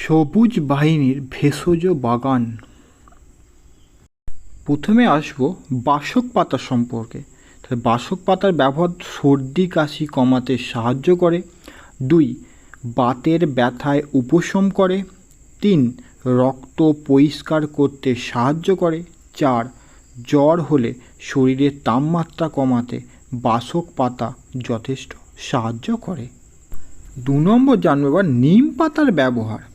সবুজ বাহিনীর ভেষজ বাগান। প্রথমে আসব বাসক পাতা সম্পর্কে। তাহলে বাসক পাতার ব্যবহার সর্দি, কাশি কমাতে সাহায্য করে। দুই, বাতের ব্যথায় উপশম করে। তিন, রক্ত পরিষ্কার করতে সাহায্য করে। চার, জ্বর হলে শরীরের তাপমাত্রা কমাতে বাসক পাতা যথেষ্ট সাহায্য করে। দু নম্বর জানব নিম পাতার ব্যবহার।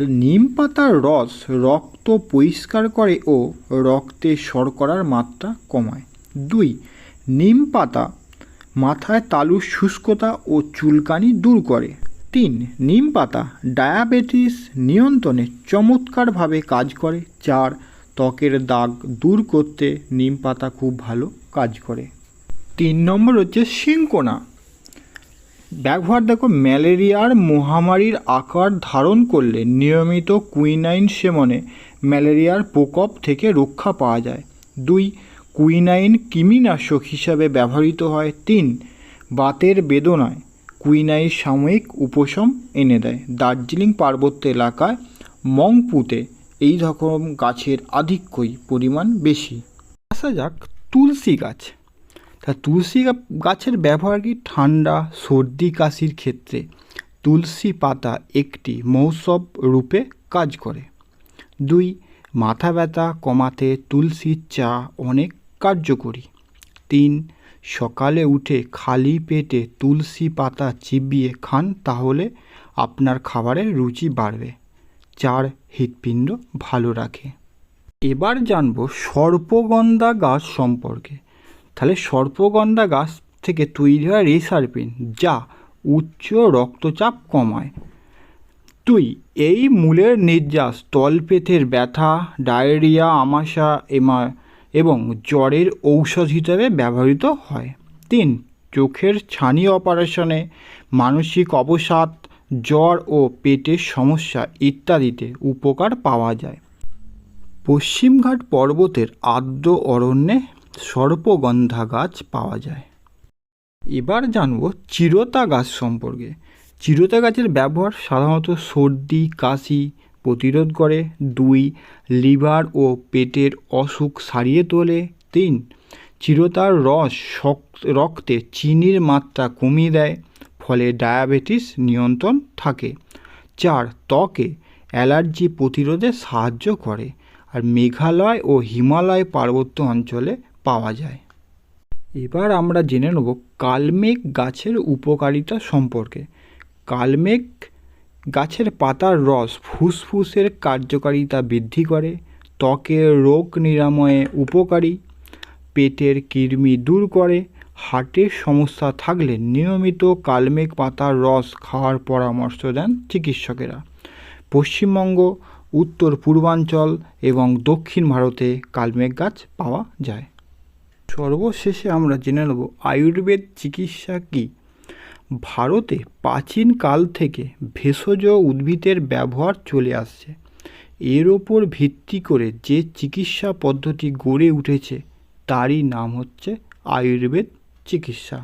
নিম পাতার রস রক্ত পরিষ্কার করে ও রক্তে শর্করার মাত্রা কমায়। দুই নিম পাতা মাথায় তালুর শুষ্কতা ও চুলকানি দূর করে। তিন নিম পাতা ডায়াবেটিস নিয়ন্ত্রণে চমৎকারভাবে কাজ করে। চার, ত্বকের দাগ দূর করতে নিম পাতা খুব ভালো কাজ করে। তিন নম্বর হচ্ছে সিঙ্কোনা ব্যবহার দেখো ম্যালেরিয়ার মহামারীর আকার ধারণ করলে নিয়মিত কুইনাইন সেবনে ম্যালেরিয়ার প্রকোপ থেকে রক্ষা পাওয়া যায়। দুই, কুইনাইন কৃমিনাশক হিসাবে ব্যবহৃত হয়। তিন, বাতের বেদনায় কুইনাইন সাময়িক উপশম এনে দেয়। দার্জিলিং পার্বত্য এলাকায় মংপুতে এই রকম গাছের আধিক্যই পরিমাণ বেশি। আসা যাক, তুলসী গাছ। তা তুলসী গাছের ব্যবহার কি ঠান্ডা, সর্দি, কাশির ক্ষেত্রে? তুলসী পাতা একটি মৌসব রূপে কাজ করে। দুই, মাথা ব্যথা কমাতে তুলসীর চা অনেক কার্যকরী। তিন, সকালে উঠে খালি পেটে তুলসী পাতা চিবিয়ে খান তাহলে আপনার খাবারের রুচি বাড়বে। চার, হৃৎপিণ্ড ভালো রাখে। এবার জানব সর্পগন্ধা গাছ সম্পর্কে। তাহলে সর্পগন্ধা গাছ থেকে তৈরি হয় রেসারপিন, যা উচ্চ রক্তচাপ কমায়। দুই এই মূলের নির্যাস, তলপেথের ব্যথা, ডায়রিয়া, আমাশা এমা এবং জ্বরের ঔষধ হিসেবে ব্যবহৃত হয়। তিন, চোখের ছানি অপারেশনে মানসিক অবসাদ, জ্বর ও পেটের সমস্যা ইত্যাদিতে উপকার পাওয়া যায়। পশ্চিমঘাট পর্বতের আর্দ্র অরণ্যে সর্পগন্ধা গাছ পাওয়া যায়। এবার জানব চিরতা গাছ সম্পর্কে। চিরতা গাছের ব্যবহার সাধারণত সর্দি, কাশি প্রতিরোধ করে। দুই, লিভার ও পেটের অসুখ সারিয়ে তোলে। তিন, চিরতার রস রক্তে চিনির মাত্রা কমিয়ে দেয়, ফলে ডায়াবেটিস নিয়ন্ত্রণ থাকে। চার, ত্বকে অ্যালার্জি প্রতিরোধে সাহায্য করে। আর মেঘালয় ও হিমালয় পার্বত্য অঞ্চলে পাওয়া যায়। এবার আমরা জেনে নেব কালমেঘ গাছের উপকারিতা সম্পর্কে। কালমেঘ গাছের পাতার রস ফুসফুসের কার্যকারিতা বৃদ্ধি করে ত্বকের রোগ নিরাময়ে উপকারী, পেটের কৃমি দূর করে, হার্টের সমস্যা থাকলে নিয়মিত কালমেঘ পাতার রস খাওয়ার পরামর্শ দেন চিকিৎসকেরা। পশ্চিমবঙ্গ, উত্তর পূর্বাঞ্চল এবং দক্ষিণ ভারতে কালমেঘ গাছ পাওয়া যায়। সর্বশেষে আমরা জেনে নেব আয়ুর্বেদ চিকিৎসা কী। ভারতে প্রাচীন কাল থেকে ভেষজ উদ্ভিদের ব্যবহার চলে আসছে। এর ওপর ভিত্তি করে যে চিকিৎসা পদ্ধতি গড়ে উঠেছে, তারই নাম হচ্ছে আয়ুর্বেদ চিকিৎসা।